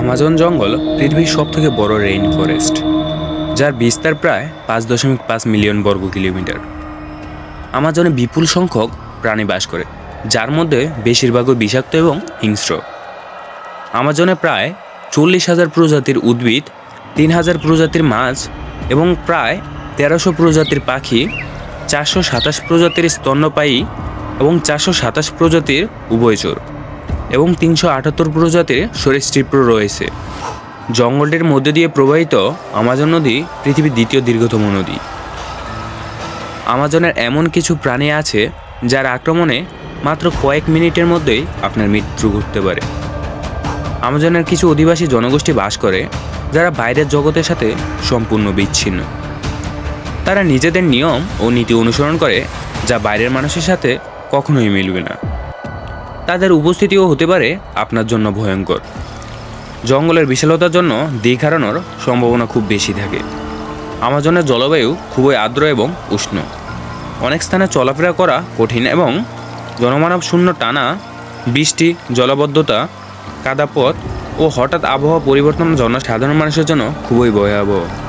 Amazon জঙ্গল পৃথিবীর সব থেকে বড় রেইন ফরেস্ট যার বিস্তার প্রায় পাঁচ দশমিক পাঁচ মিলিয়ন বর্গ কিলোমিটার। আমাজনে বিপুল সংখ্যক প্রাণী বাস করে, যার মধ্যে বেশিরভাগই বিষাক্ত এবং হিংস্র। আমাজনে প্রায় চল্লিশ হাজার প্রজাতির উদ্ভিদ, তিন হাজার প্রজাতির মাছ এবং প্রায় তেরোশো প্রজাতির পাখি, চারশো সাতাশ প্রজাতির স্তন্যপায়ী এবং চারশো সাতাশ প্রজাতির উভয়চর। এবং তিনশো আটাত্তর প্রজাতির সরীসৃপ রয়েছে। জঙ্গলটির মধ্যে দিয়ে প্রবাহিত আমাজন নদী পৃথিবীর দ্বিতীয় দীর্ঘতম নদী। আমাজনের এমন কিছু প্রাণী আছে যার আক্রমণে মাত্র কয়েক মিনিটের মধ্যেই আপনার মৃত্যু ঘটতে পারে। আমাজনের কিছু অধিবাসী জনগোষ্ঠী বাস করে, যারা বাইরের জগতের সাথে সম্পূর্ণ বিচ্ছিন্ন। তারা নিজেদের নিয়ম ও নীতি অনুসরণ করে, যা বাইরের মানুষের সাথে কখনোই মিলবে না। তাদের উপস্থিতিও হতে পারে আপনার জন্য ভয়ঙ্কর। জঙ্গলের বিশালতার জন্য দিক হারানোর সম্ভাবনা খুব বেশি থাকে। আমাজনের জলবায়ু খুবই আর্দ্র এবং উষ্ণ। অনেক স্থানে চলাফেরা করা কঠিন এবং জনমানব শূন্য টানা বৃষ্টি, জলাবদ্ধতা, কাদাপথ ও হঠাৎ আবহাওয়া পরিবর্তন জন্য সাধারণ মানুষের জন্য খুবই ভয়াবহ।